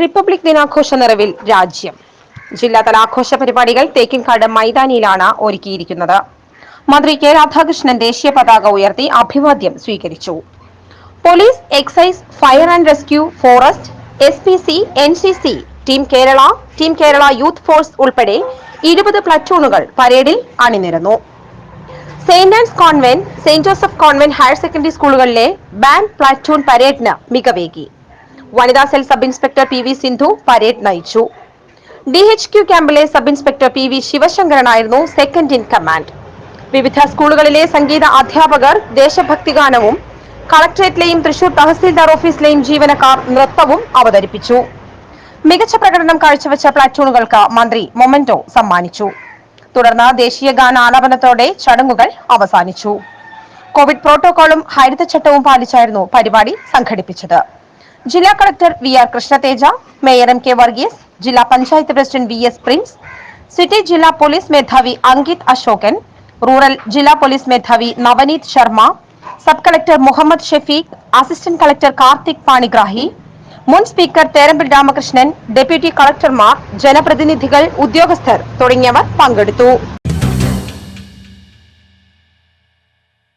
Republic ദിനാഘോഷ നിറവിൽ രാജ്യം. ജില്ലാതല ആഘോഷ പരിപാടികൾ തേക്കിൻകാട് മൈതാനിയിലാണ് ഒരുക്കിയിരിക്കുന്നത്. മന്ത്രി കെ രാധാകൃഷ്ണൻ ദേശീയ പതാക ഉയർത്തി അഭിവാദ്യം സ്വീകരിച്ചു. Police excise fire and rescue forest S P C N C C team Kerala team Kerala youth force ഉൾപ്പെടെ ഇരുപത് പ്ലറ്റൂണുകൾ പരേഡിൽ അണിനിരന്നു. Saint Anne's convent Saint Joseph convent higher secondary സ്കൂളുകളിലെ ബാൻഡ് പ്ലാറ്റൂൺ പരേഡിന് മികവേകി. വനിതാ cell sub inspector P V Sindhu parade നയിച്ചു. ഡി എച്ച് ക്യു ക്യാമ്പിലെ സബ് ഇൻസ്പെക്ടർ പി വി ശിവശങ്കരനായിരുന്നു സെക്കൻഡ് ഇൻ കമാൻഡ് വിവിധ സ്കൂളുകളിലെ സംഗീത അധ്യാപകർ ദേശഭക്തി ഗാനവും കളക്ടറേറ്റിലെയും തൃശൂർ തഹസിൽദാർ ഓഫീസിലെയും ജീവനക്കാർ നൃത്തവും അവതരിപ്പിച്ചു. മികച്ച പ്രകടനം കാഴ്ചവെച്ച പ്ലാറ്റൂണുകൾക്ക് മന്ത്രി മൊമെന്റോ സമ്മാനിച്ചു. തുടർന്ന് ദേശീയ ഗാന ആലാപനത്തോടെ ചടങ്ങുകൾ അവസാനിച്ചു. കോവിഡ് പ്രോട്ടോകോളും ഹരിതചട്ടവും പാലിച്ചായിരുന്നു പരിപാടി സംഘടിപ്പിച്ചത്. ജില്ലാ collector V R Krishnateja mayor M K Varghese ജില്ലാ panchayat president V S Prince city ജില്ലാ പോലീസ് മേധാവി അങ്കിത് അശോകൻ റൂറൽ ജില്ലാ പോലീസ് മേധാവി Navneet Sharma sub collector Muhammad Shefeek assistant collector Karthik Panigrahi മുൻ സ്പീക്കർ തേരമ്പിൽ രാമകൃഷ്ണൻ ഡെപ്യൂട്ടി കളക്ടർമാർ ജനപ്രതിനിധികൾ ഉദ്യോഗസ്ഥർ തുടങ്ങിയവർ പങ്കെടുത്തു